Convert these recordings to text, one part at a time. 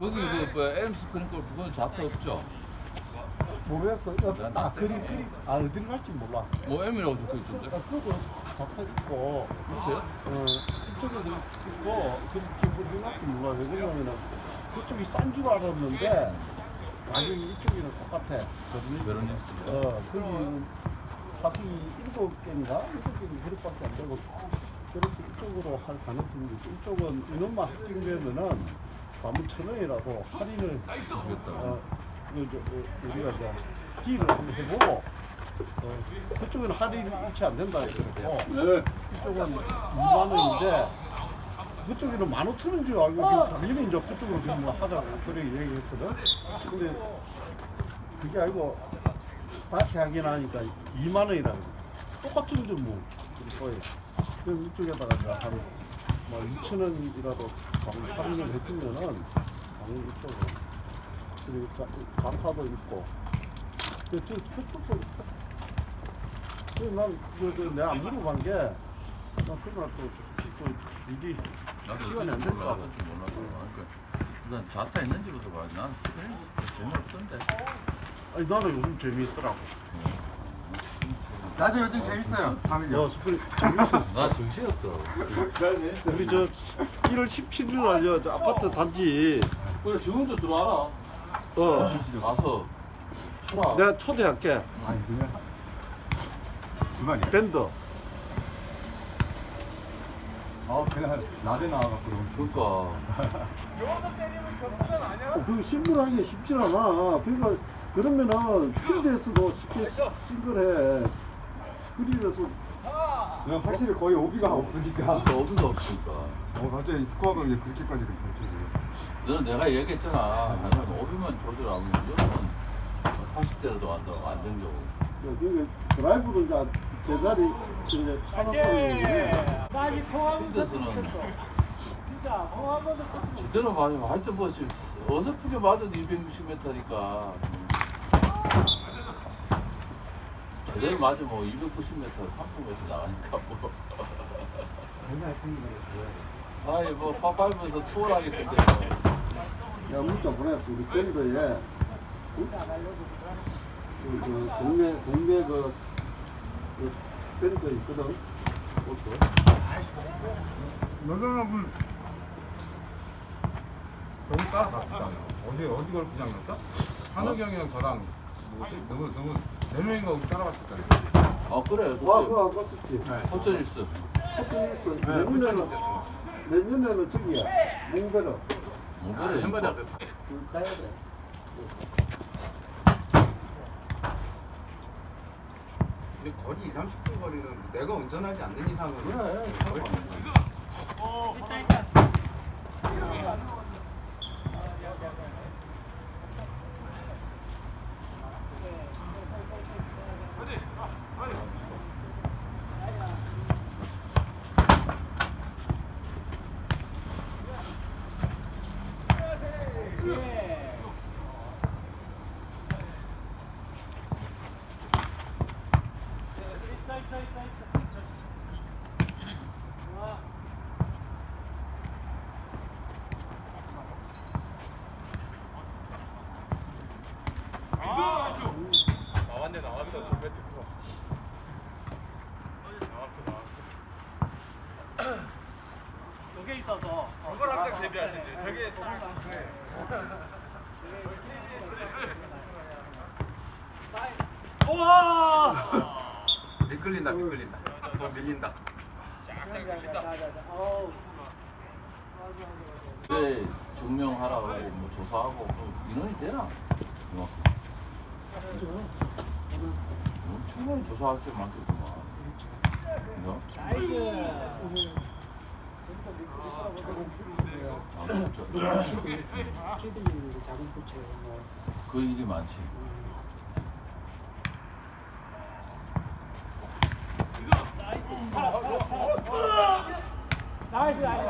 거기 그 뭐, 에임스 크림골 그건 자타 없죠? 모르겠어. 난 아, 나 그리, 때문에. 그리, 아, 어디를 갈지 몰라. 뭐 M이라고 적혀 있던데? 아, 그거 잡혀 있고, 글쎄요? 어, 이쪽에도 있고, 그, 기분 생각도 몰라. 왜 그러냐면은, 그쪽이 싼 줄 알았는데, 가격이 이쪽이랑 똑같아. 베로니스. 어, 거기는 사실 일곱 개인가? 일곱 개인가 그릇밖에 안 되고, 그래서 이쪽으로 할 가능성이 있고, 이쪽은 인원만 확정되면은, 만원 천 원이라고 할인을 주겠다. 어, 그, 저, 어, 우리가 이제 딜을 한번 해보고 어, 그쪽은 할인이 일치 안 된다 그러고 네. 이쪽은 2만 원인데 그쪽에는 15,000원 줄 알고 당연히 이제 그쪽으로 그냥 뭐 하자고 그렇게 얘기했거든. 근데 그게 아니고 다시 확인하니까 2만 원이라 그래 똑같은데 뭐. 거의. 그럼 이쪽에다가 이제 한 뭐 2천 원이라도 할인을 해주면은 당연히 이쪽으로 그리고 자- 장타도 있고 그, 저, 그쪽도 있어 그래서 난, 그, 그, 내가 안 물어본 게, 나 그날 또, 또, 일이 나도 시간이 안 될까 몰라. 봐. 어쩐지 몰라서. 그러니까 일단 자타 있는지부터 봐. 난 스크린 재미없던데. 아니, 나는 요즘 재미있더라고. 나도 요즘 재밌어요. 야, 스프링 재밌었어. 나 정신없더라고. 우리 저 1월 17일 날, 저 아파트 단지, 그래 지금도 들어와라. 어, 가서 쳐라. 내가 초대할게. 아니 그냥 주말이야. 밴드. 아 그냥 낮에 나와갖고 너무 그러니까 어, 그 싱글하기가 쉽지 않아. 그러니까, 그러면은, 필드에서도 쉽게 시- 싱글해. 스크린에서 그냥 확실히 거의 오비가 없으니까. 또 어디가 없으니까. 어 갑자기 스코어가 이제 그렇게까지 그렇게. 너는 내가 얘기했잖아. 나는 오비만 조절하면 무조건 80대로도 한다고 안정적으로. 여기 드라이브도 이제 제자리 이제 차박하는 많이 통하면서 필드에서는 진짜 통하면서 제대로 맞으면 하여튼 뭐 어설프게 맞아도 260m니까 제대로 맞으면 290m, 300m 나가니까 뭐. 아이 뭐파 밟으면서 투어하겠던데 야 문자 보냈어 우리 밴드에 그, 그, 그 동네 동네 그, 그 밴드 있거든. 그것도. 여자분. 저기 따라갔다. 어디 어디 걸 부장이었다? 한욱이 형이랑 저랑 뭐지? 너무 너무 네 명인가 우리 따라갔었잖아요. 아 그래 와 그때 그거 아까 썼지. 호철일스. 호텔 있어 네, 내년에는 호텔 있어요. 내년에는 저기야. 몽베르 뭐그래 한 번에 그 가야 돼. 근데 거리 2, 30분 거리는 내가 운전하지 않는 이상은 그래 거의 있어 있어 있어 있어 좋아 나왔네 나왔어 도메트 크로 나왔어 나왔어 저게 있어서. 저걸 항상 대비하시는데 저게 우와! 미끌린다 미끌린다. 더 밀린다. 자자자자자 어우 왜 증명하라고 뭐 조사하고 그 인원이 되나? 이만큼. 뭐 충분히 조사할 게 많겠구만. 그죠? 나이스 그 일이 많지. 나이스 나이스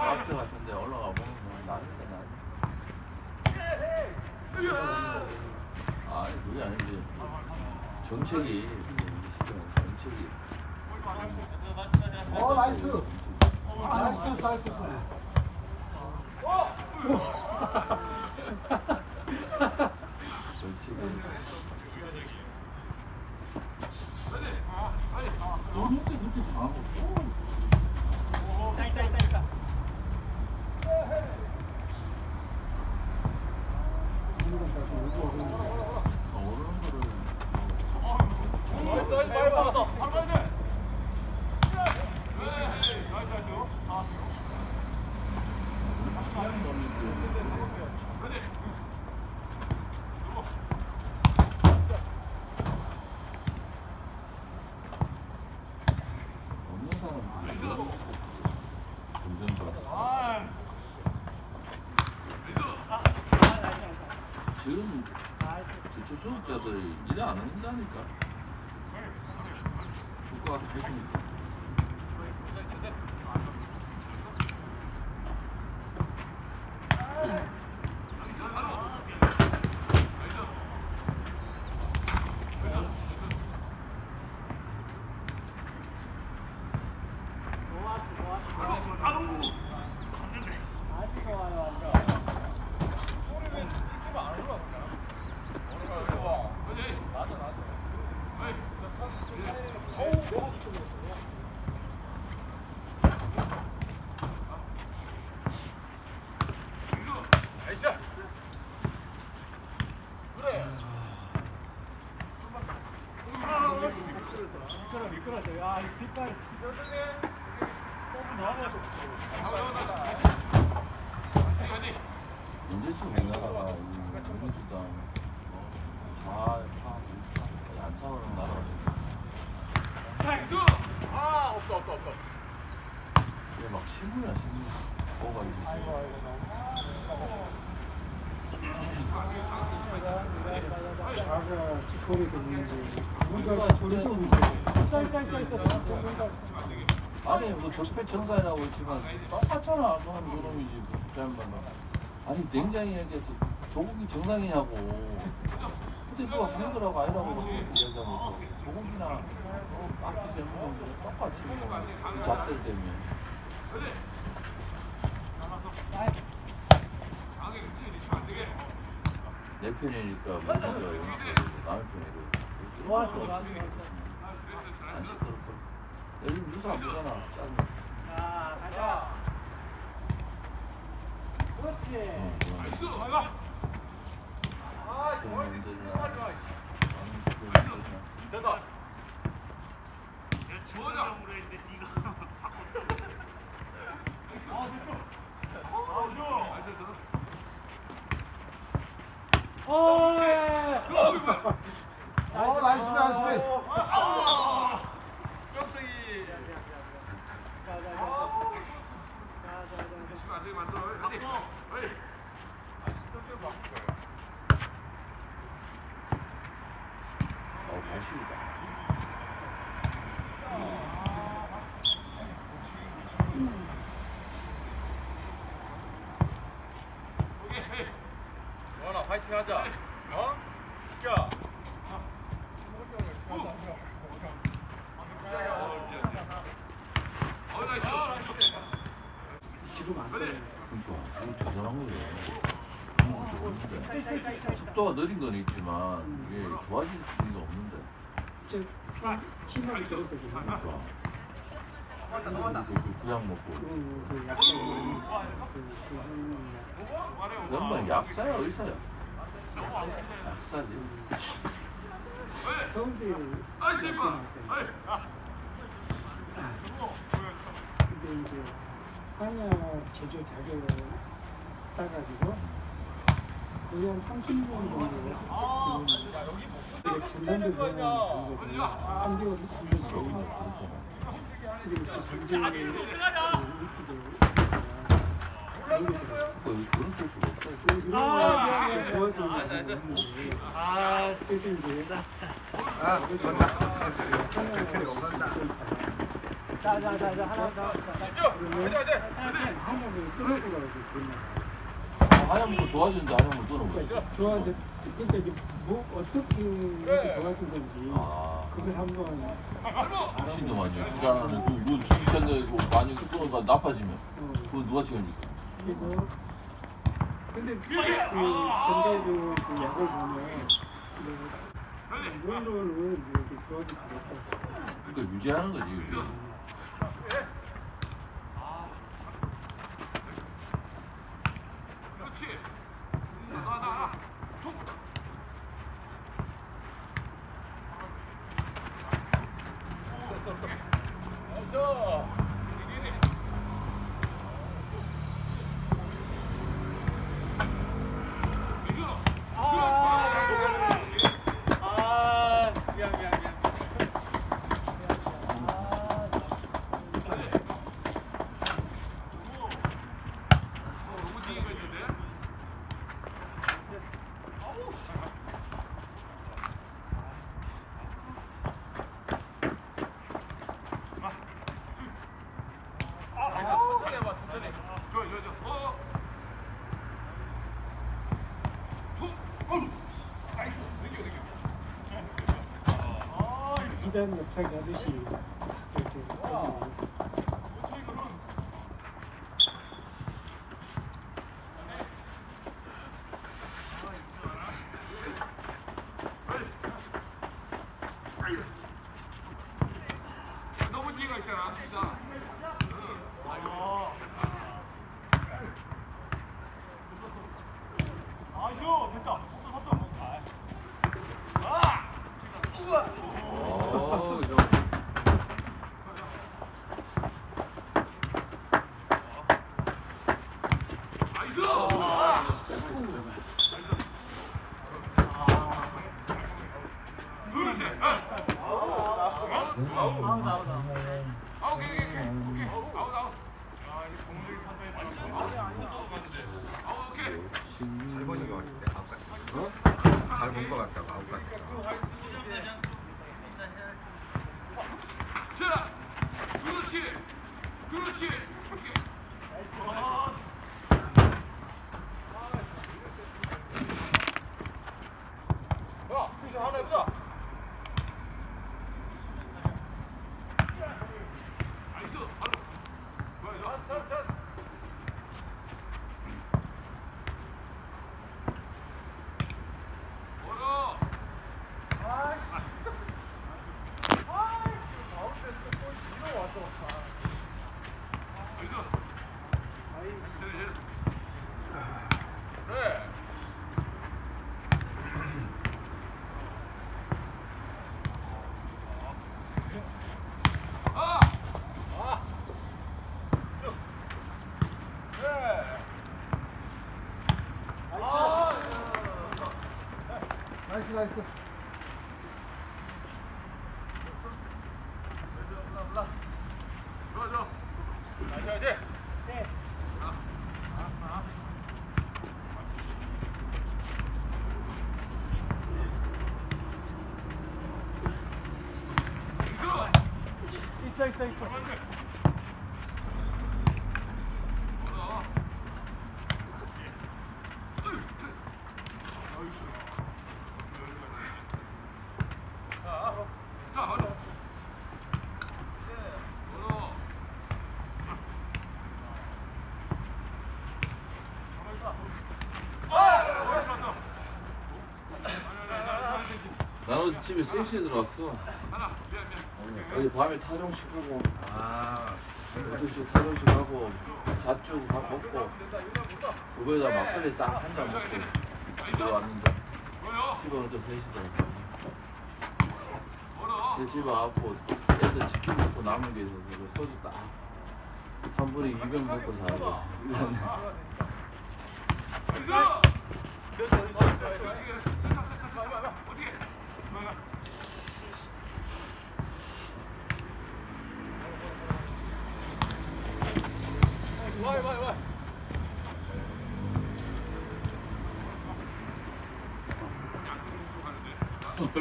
뭐 나는데 나 아니 그게 아니지 어 나이스. 나이스 토스. 나이스 토스. 그렇지. 너무 그렇게 그렇게 잘하고 있다 있다 있다 있다. 어, 오르는 거를 시간 넘는데 없는 사람들이 운전자 지금 기초 수급자들이 일안 한다니까. 국가가 다 해주니까 아주 좋아요 완전. 미끄러 미끄러져. 아, 이 뒷발. 너무 나와가지고. 언제쯤 우리나라가 이 민주당 좌파 우파 안 싸우는 나라가 될까? 아 없다 없다 없다. 이게 막 신문 뭐가 이제 신문. 자가 직거리에서 문제. 뭔가 저리서 문제. 아니 뭐 적폐 청산이라고 했지만 똑같잖아 그건 요놈이지 잘못만 아니 냉장히 얘기해서 조국이 정상이냐고. 근데 그거 하는 거라고 아니라고 이야기하면서 조국이나 어, 앞뒤 되는 건 똑같이 뭐그 잡들 때문에 내 편이니까 뭐 먼저 연습하고. 남의 편이고. 좋았어, 없으니까 안 시끄럽고 요즘 뉴스 안 보잖아. 짜증 자, 가자. 그렇지. 응, 그런 거. 그런 놈들이나 아니, 그런 놈들이나 됐다. 어, 어 나이스 배 나이스 배. 뼈쓰기. 안 되게 만들어. 가지. 어이. 어, 발실이다. 원아 파이팅 하자. 어? 야. 어, 나이스. 지금 안 돼. 그러니까 이거 대단한 거예요. 속도가 느린 건 있지만 이게 좋아질 수가 없는데. 심하게. 그러니까. 그, 그, 그약 먹고. 그, 그 그, 그, 그, 연방 약사야 의사야. 약사지. 서울대 아이씨, 임마. 어이. 근데 이제 한약 제조 자격을 따가지고 거의 한 30년 정도 거거든요. 3개월 여기 후에 그렇잖아. 그리고 그 전쟁에. 이런 거 도와주는 거 있는데 아, 그래서 이제 싸싸싸. 아, 건다. 자, 자, 자, 자, 하나 더. 그러면 하얀불 좋아지는데 하얀불 끊어버려. 그러니까 좋아하는데 그러니까 이제 뭐 어떻게 이렇게 도와준 건지 아. 그걸 한번 신도 맞아. 부자는 그, 그 주기차인데 그 많이 뚜껑가 나빠지면 그거 누가 책임질까? 그래서 근데 그 전대도 그 약을 보면 그 정도는 이렇게 도와줄 수 없다. 그러니까 유지하는 거지. 유지. 그렇지. 나, 나, 나. 2단 높이 8시 이렇게 나이스 나이스. 있어 있어 있어. 자, 바로. 멀어. 나는 어제 집에 3시에 들어왔어. 어제 밤에 타령식하고, 아. 12시에 타령식하고, 잣주 밥 먹고, 그거에다 막걸리 딱 한 잔 먹고 들어왔는데? 집에 오니까 3시더라고. 멀어. 제 집에 와갖고 애들 치킨 먹고 남은 게 있어서 그 소주 딱 3분에 200 먹고 자고 이러네. 와이 와이 와이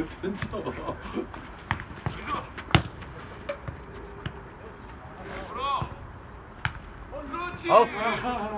던져. 아웃.